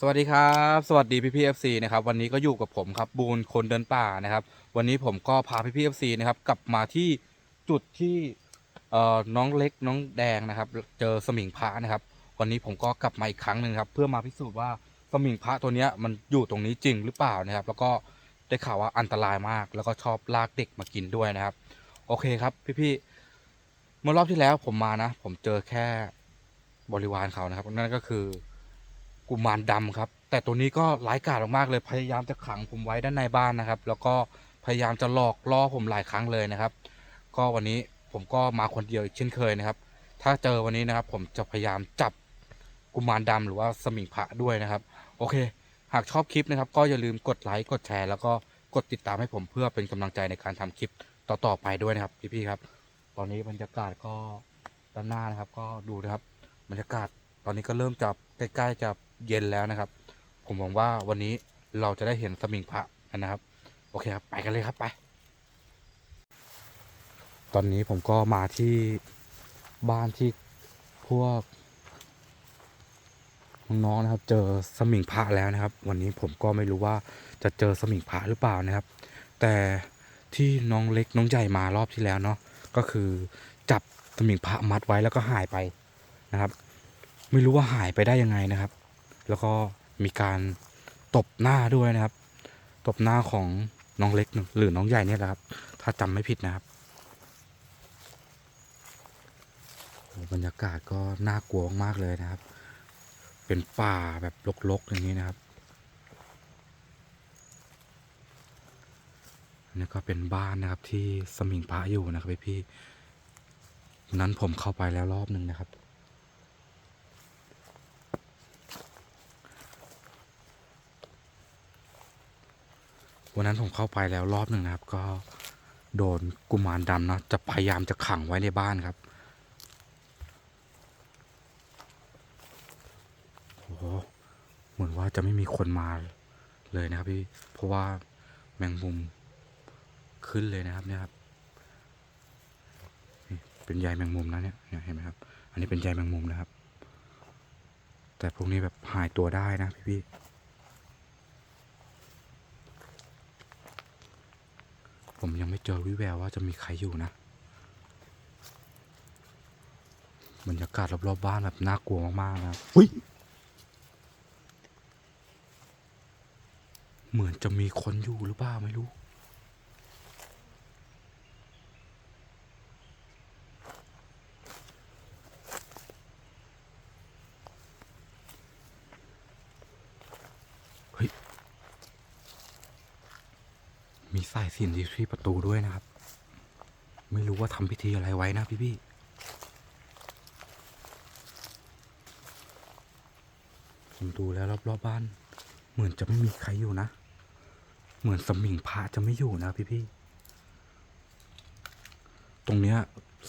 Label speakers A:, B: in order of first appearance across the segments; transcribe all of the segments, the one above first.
A: สวัสดีครับ สวัสดีพี่พีเอฟซีนะครับวันนี้ก็อยู่กับผมครับบูนคนเดินป่านะครับ วันนี้ผมก็พาพี่พีเอฟซีนะครับกลับมาที่จุดที่เอ่อน้องเล็กน้องแดงนะครับ เจอสมิงพระนะครับ วันนี้ผมก็กลับมาอีกครั้งหนึ่งครับเพื่อมาพิสูจน์ว่าสมิงพระตัวเนี้ยมันอยู่ตรงนี้จริงหรือเปล่านะครับ แล้วก็ได้ข่าวว่าอันตรายมาก แล้วก็ชอบลากเด็กมากินด้วยนะครับ โอเคครับพี่ๆเมื่อรอบที่แล้วผมมานะ ผมเจอแค่บริวารเขานะครับนั่นก็คือ กุมารดำครับ แต่ตัวนี้ก็ร้ายกาจมากๆเลยพยายามจะขังผมไว้ด้านในบ้านนะครับ แล้วก็พยายามจะหลอกล่อผมหลายครั้งเลยนะครับ ก็วันนี้ผมก็มาคนเดียวอีกเช่นเคยนะครับ ถ้าเจอวันนี้นะครับ ผมจะพยายามจับกุมารดำหรือว่าสมิงพระด้วยนะครับ โอเค หากชอบคลิปนะครับ ก็อย่าลืมกดไลค์กดแชร์แล้วก็กดติดตามให้ผมเพื่อเป็นกำลังใจในการทำคลิปต่อๆไปด้วยนะครับพี่ๆครับ ตอนนี้บรรยากาศก็ด้านหน้านะครับ ก็ดูนะครับบรรยากาศ อนนี้ก็เริ่มจะใกล้ๆจะเย็นแล้วนะครับ ผมหวังว่าวันนี้เราจะได้เห็นสมิงพระกันนะครับ โอเคครับ ไปกันเลยครับไป ตอนนี้ผมก็มาที่บ้านที่พวกน้องๆนะครับ เจอสมิงพระแล้วนะครับ วันนี้ผมก็ไม่รู้ว่าจะเจอสมิงพระหรือเปล่านะครับ แต่ที่น้องเล็กน้องใหญ่มารอบที่แล้วเนาะก็คือจับสมิงพระมัดไว้แล้วก็หายไปนะครับ ไม่รู้ว่าหายไปได้ยังไงนะครับ แล้วก็มีการตบหน้าด้วยนะครับ ตบหน้าของน้องเล็กหรือน้องใหญ่เนี่ยแหละครับ ถ้าจำไม่ผิดนะครับบรรยากาศก็น่ากลัวมากเลยนะครับ เป็นป่าแบบรกๆอย่างนี้นะครับนนี่ก็เป็นบ้านนะครับที่สมิงพระอยู่นะครับพี่ๆนั้นผมเข้าไปแล้วรอบหนึ่งนะครับ วันนั้นผมเข้าไปแล้วรอบหนึ่งนะครับ ก็โดนกุมารดำเนะจะพยายามจะขังไว้ในบ้านครับโอ้โหเหมือนว่าจะไม่มีคนมาเลยนะครับพี่เพราะว่าแมงมุมขึ้นเลยนะครับเนี่ยครับเป็นใยแมงมุมนะเนี่ยเนี่ยเห็นไหมครับ อันนี้เป็นใยแมงมุมนะครับ แต่พวกนี้แบบหายตัวได้นะพี่พี่ ผมยังไม่เจอวิแววว่าจะมีใครอยู่นะบรรยากาศรอบๆบ้านแบบน่ากลัวมากๆนะครับอุ้ยเหมือนจะมีคนอยู่หรือเปล่าไม่รู้ เฮ้ย มีสายสิญจนที่ประตูด้วยนะครับ ไม่ รู้ว่าทำพิธีอะไรไว้นะพี่พี่ผมดูแล้วรอบๆบ้าน เหมือนจะไม่มีใครอยู่นะ เหมือนสมิงพระจะไม่อยู่นะพี่พี่ตรงเนี้ย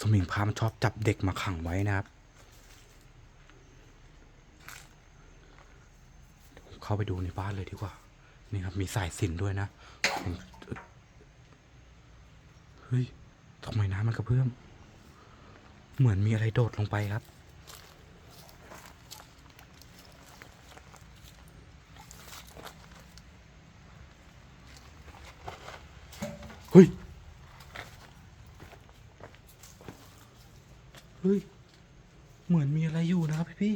A: สมิงพระมันชอบจับเด็กมาขังไว้นะครับเดี๋ยวผมเข้าไปดูในบ้านเลยดีกว่า นี่ครับมีสายสินด้วยนะ เฮ้ย ทำไมน้ำมันกระเพื่อม เหมือนมีอะไรโดดลงไปครับ เฮ้ย เฮ้ย เหมือนมีอะไรอยู่นะครับพี่พี่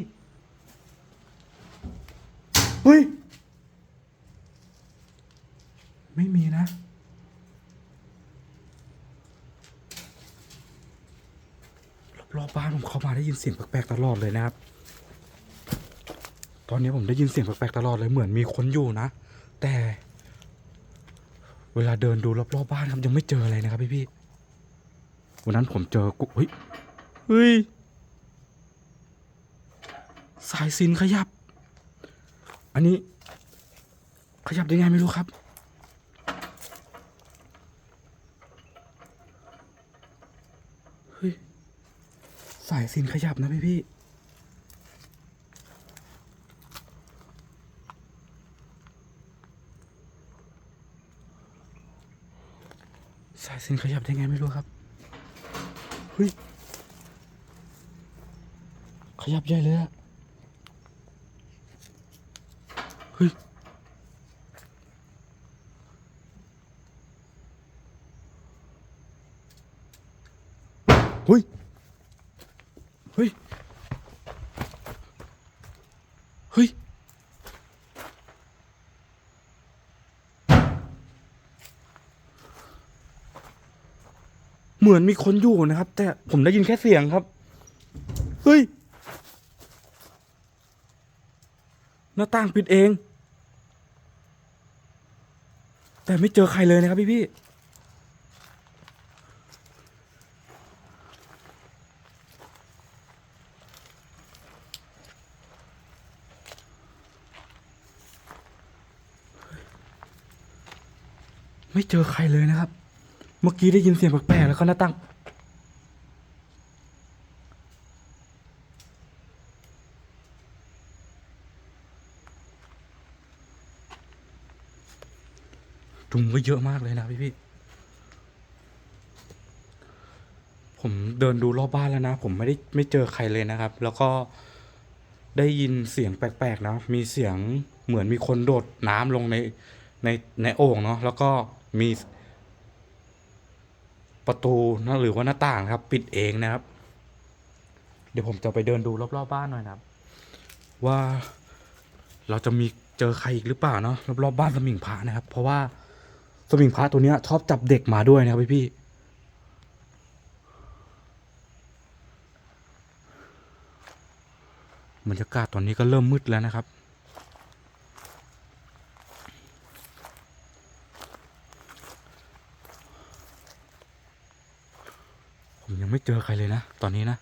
A: เฮ้ย ไม่มีนะ อบบ้านผมเข้ามาได้ยินเสียงแปลกๆตลอดเลยนะครับ ตอนนี้ผมได้ยินเสียงแปลกๆตลอดเลยเหมือนมีคนอยู่นะ แต่ เวลาเดินดูรอบๆบ้านครับยังไม่เจออะไรนะครับพี่พี่ๆวันนั้นผมเจอกุเฮ้ยเฮ้ยสายสินขยับ อันนี้ ขยับได้ไงไม่รู้ครับายสินขยับนะพี่พี่สายสินขยับได้ไงไม่รู้ครับ เฮ้ย ขยับใหญ่เลยอะเฮ้ย เฮ้ย เหมือนมีคนอยู่นะครับ แต่ผมได้ยินแค่เสียงครับ เฮ้ย หน้าต่างปิดเอง แต่ไม่เจอใครเลยนะครับพี่พี่ไม่เจอใครเลยนะครับ เมื่อกี้ได้ยินเสียงแปลกๆแล้วก็หน้าต่างดุงไว้เยอะมากเลยนะพี่พี่ ผมเดินดูรอบบ้านแล้วนะ ผมไม่ได้ไม่เจอใครเลยนะครับ แล้วก็ได้ยินเสียงแปลกๆนะ มีเสียงเหมือนมีคนโดดน้ำลงในในในโอ่งเนาะ แล้วก็มี ประตูนะหรือว่าหน้าต่างครับ ปิดเองนะครับ เดี๋ยวผมจะไปเดินดูรอบๆบ้านหน่อยนะครับ ว่าเราจะมีเจอใครอีกหรือเปล่าเนาะรอบๆบ้านสมิงพระนะครับ เพราะว่าสวิงพระตัวเนี้ยชอบจับเด็กมาด้วยนะครับพี่พี่บรรยากาศตอนนี้ก็เริ่มมืดแล้วนะครับ ยังไม่เจอใครเลยนะ ตอนนี้นะ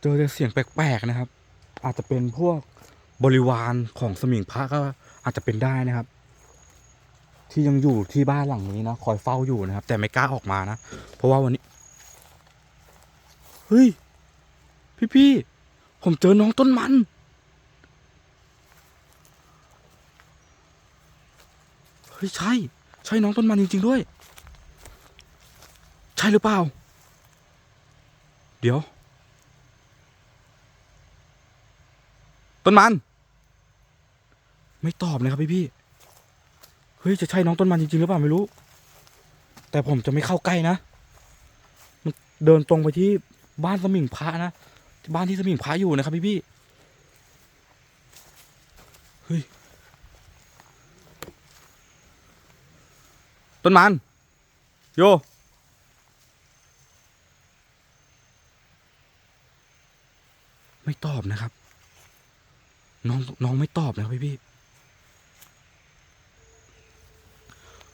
A: เจอแต่เสียงแปลกๆนะครับ อาจจะเป็นพวกบริวารของสมิงพระก็อาจจะเป็นได้นะครับ ที่ยังอยู่ที่บ้านหลังนี้นะคอยเฝ้าอยู่นะครับ แต่ไม่กล้าออกมานะ เพราะว่าวันนี้ เฮ้ย พี่พี่ผมเจอน้องต้นมัน เฮ้ยใช่ ใช่น้องต้นมันจริง ๆ ด้วย ใช่หรือเปล่า เดี๋ยว ต้นมัน ไม่ตอบนะครับพี่พี่เฮ้ยจะใช่น้องต้นมันจริงๆหรือเปล่าไม่รู้ แต่ผมจะไม่เข้าใกล้นะ มันเดินตรงไปที่บ้านสมิงพระนะบ้านที่สมิงพระอยู่นะครับพี่พี่เฮ้ยต้นมัน โย ไม่ตอบนะครับ น้องน้องไม่ตอบนะครับพี่พี่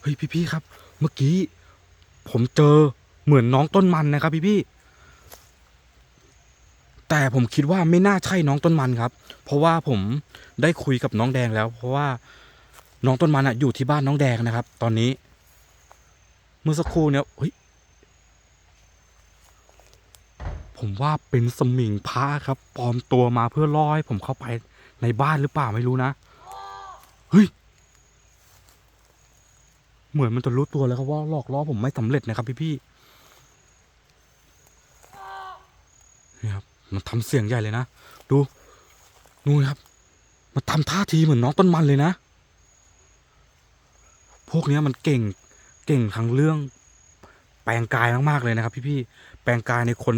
A: เฮ้ยพี่พี่ครับ เมื่อกี้ ผมเจอเหมือนน้องต้นมันนะครับ พี่พี่แต่ผมคิดว่าไม่น่าใช่น้องต้นมันครับ เพราะว่าผมได้คุยกับน้องแดงแล้ว เพราะว่าน้องต้นมันอะอยู่ที่บ้านน้องแดงนะครับ ตอนนี้ เมื่อสักครู่เนี่ยเฮ้ย ผมว่าเป็นสมิงพระครับปลอมตัวมาเพื่อล่อให้ผมเข้าไปในบ้านหรือเปล่าไม่รู้นะเฮ้ยเหมือนมันจะรู้ตัวแล้วครับว่าหลอกล่อผมไม่สำเร็จนะครับพี่พี่นี่ครับมันทำเสียงใหญ่เลยนะดูนู่นครับ มันทำท่าทีเหมือนน้องต้นมันเลยนะ พวกนี้มันเก่งเก่งทั้งเรื่องแปลงกายมากๆเลยนะครับ พี่พี่ แปลงกายในคน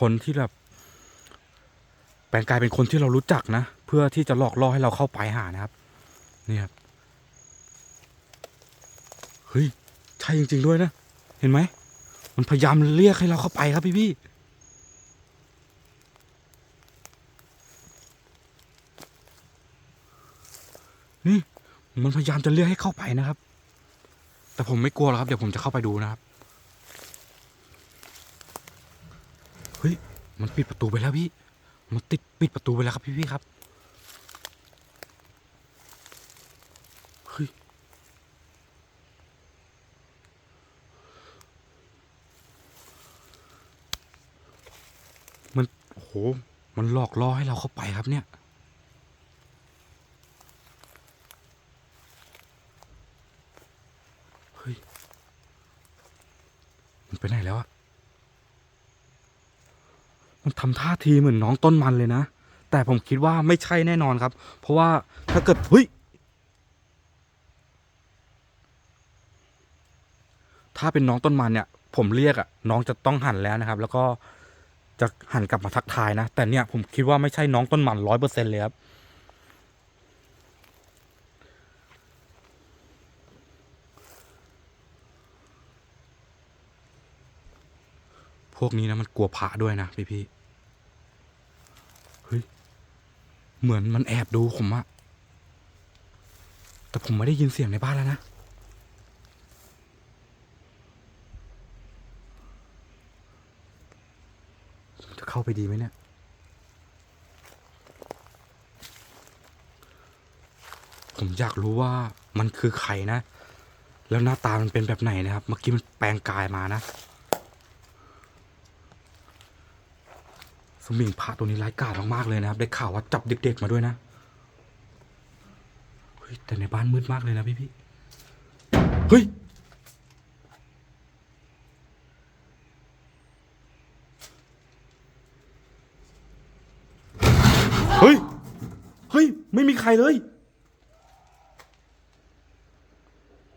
A: คนที่แบบแปลงกายเป็นคนที่เรารู้จักนะ เพื่อที่จะหลอกล่อให้เราเข้าไปหานะครับ นี่ครับเฮ้ยใช่จริง ๆ ด้วยนะ เห็นไหม มันพยายามเรียกให้เราเข้าไปครับพี่พี่นี่มันพยายามจะเรียกให้เข้าไปนะครับ แต่ผมไม่กลัวหรอกครับ เดี๋ยวผมจะเข้าไปดูนะครับ เฮ้ย มันปิดประตูไปแล้วพี่ มันติดปิดประตูไปแล้วครับพี่พี่ครับ เฮ้ย มันโอ้โห มันหลอกล่อให้เราเข้าไปครับเนี่ย เฮ้ย มันไปไหนแล้วอะมัน ทำท่าทีเหมือนน้องต้นมันเลยนะ แต่ผมคิดว่าไม่ใช่แน่นอนครับ เพราะว่าถ้าเกิดเฮ้ยถ้าเป็นน้องต้นมันเนี่ย ผมเรียกอะน้องจะต้องหันแล้วนะครับ แล้วก็จะหันกลับมาทักทายนะ แต่เนี่ยผมคิดว่าไม่ใช่น้องต้นมันร้อยเปอร์เซ็นเลยครับพวกนี้นะมันกลัวพระด้วยนะพี่พี่ๆเฮ้ย เหมือนมันแอบดูผมอะแต่ผมไม่ได้ยินเสียงในบ้านแล้วนะจะเข้าไปดีไหมเนี่ยผมอยากรู้ว่ามันคือใครนะ แล้วหน้าตามันเป็นแบบไหนนะครับ เมื่อกี้มันแปลงกายมานะ สมิงพระตัวนี้ร้ายกาจมากๆเลยนะครับ ได้ข่าวว่าจับเด็กๆมาด้วยนะ เฮ้ย แต่ในบ้านมืดมากเลยนะพี่พี่เฮ้ย เฮ้ย เฮ้ย ไม่มีใครเลย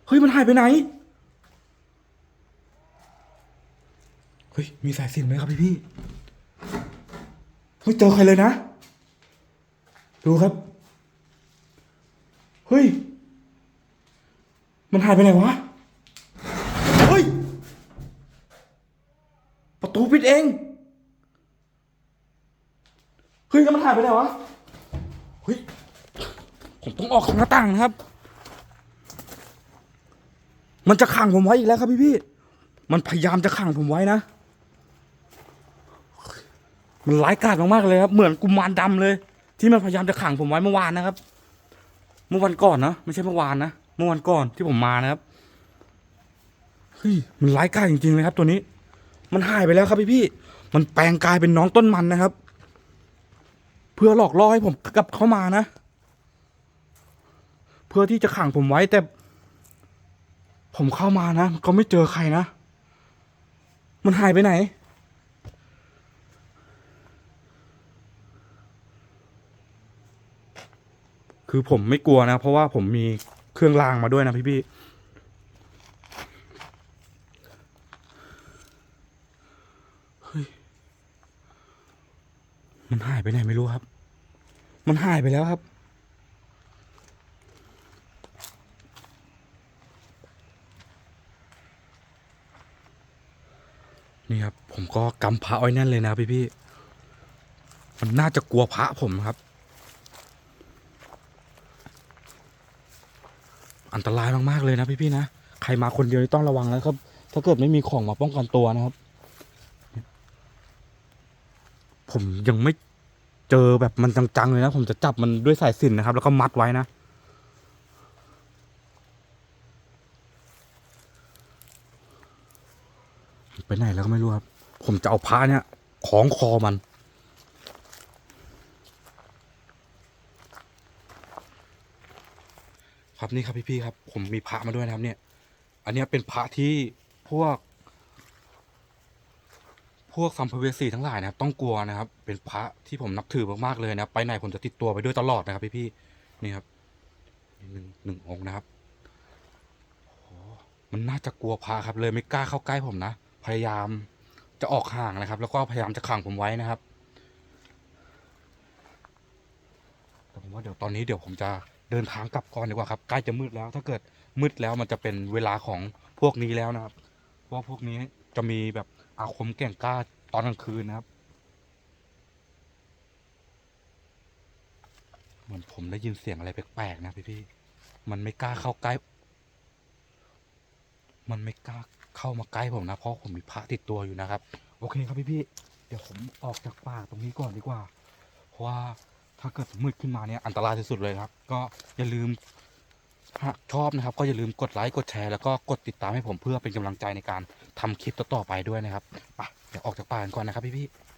A: เฮ้ย มันหายไปไหน เฮ้ย มีสายสินไหมครับพี่พี่ ไม่เจอใครเลยนะ ดูครับ เฮ้ย มันหายไปไหนวะ เฮ้ย ประตูปิดเอง เฮ้ยแล้วมันหายไปไหนวะ เฮ้ย ผมต้องออกทางหน้าต่างนะครับ มันจะขังผมไว้อีกแล้วครับพี่พี่ มันพยายามจะขังผมไว้นะ มันร้ายกาจมากๆเลยครับ เหมือนกุมารดำเลย ที่มันพยายามจะขังผมไว้เมื่อวานนะครับ เมื่อวันก่อนนะไม่ใช่เมื่อวานนะเมื่อวันก่อนที่ผมมานะครับเฮ้ยมันร้ายกาจจริงๆเลยครับ ตัวนี้ มันหายไปแล้วครับพี่พี่มันแปลงกายเป็นน้องต้นมันนะครับ เพื่อหลอกล่อให้ผมกลับเข้ามานะ เพื่อที่จะขังผมไว้แต่ ผมเข้ามานะก็ไม่เจอใครนะ มันหายไปไหน คือผมไม่กลัวนะ เพราะว่าผมมีเครื่องรางมาด้วยนะพี่พี่เฮ้ยมันหายไปไหนไม่รู้ครับ มันหายไปแล้วครับนี่ครับผมก็กำพระไว้แน่นเลยนะพี่พี่มันน่าจะกลัวพระผมครับ อันตรายมากๆเลยนะพี่พี่ๆนะใครมาคนเดียวนี่ต้องระวังนะครับ ถ้าเกิดไม่มีของมาป้องกันตัวนะครับ ผมยังไม่เจอแบบมันจังๆเลยนะ ผมจะจับมันด้วยสายสิญจนนะครับ แล้วก็มัดไว้นะไปไหนแล้วก็ไม่รู้ครับ ผมจะเอาพระเนี่ยคล้องคอมัน ครับนี่ครับพี่ๆครับ ผมมีพระมาด้วยนะครับ เนี่ย อันนี้เป็นพระที่พวก พวกสัมภเวสีทั้งหลายนะครับ ต้องกลัวนะครับ เป็นพระที่ผมนับถือมากๆเลยนะครับไปไหนผมจะติดตัวไปด้วยตลอดนะครับพี่ๆนี่ครับหนึ่งหนึ่งองค์นะครับมันน่าจะกลัวพระครับ เลยไม่กล้าเข้าใกล้ผมนะพยายามจะออกห่างนะครับ แล้วก็พยายามจะขังผมไว้นะครับแต่ผมว่าเดี๋ยวตอนนี้เดี๋ยวผมจะ เดินทางกลับก่อนดีกว่าครับใกล้จะมืดแล้ว ถ้าเกิดมืดแล้วมันจะเป็นเวลาของพวกนี้แล้วนะครับเพราะพวกนี้จะมีแบบอาคมแก่งกล้าตอนกลางคืนนะครับ เหมือนผมได้ยินเสียงอะไรแปลกๆนะพี่ๆมันไม่กล้าเข้าใกล้ มันไม่กล้าเข้ามาใกล้ผมนะเพราะผมมีพระติดตัวอยู่นะครับ โอเคครับพี่ๆเดี๋ยวผมออกจากป่าตรงนี้ก่อนดีกว่า เพราะว่า ถ้าเกิดมืดขึ้นมาเนี่ยอันตรายที่สุดเลยครับ ก็อย่าลืมหากชอบนะครับ ก็อย่าลืมกดไลค์กดแชร์แล้วก็กดติดตามให้ผมเพื่อเป็นกำลังใจในการทำคลิปต่อๆไปด้วยนะครับไปเดี๋ยวออกจากป่ากันก่อนนะครับพี่ๆ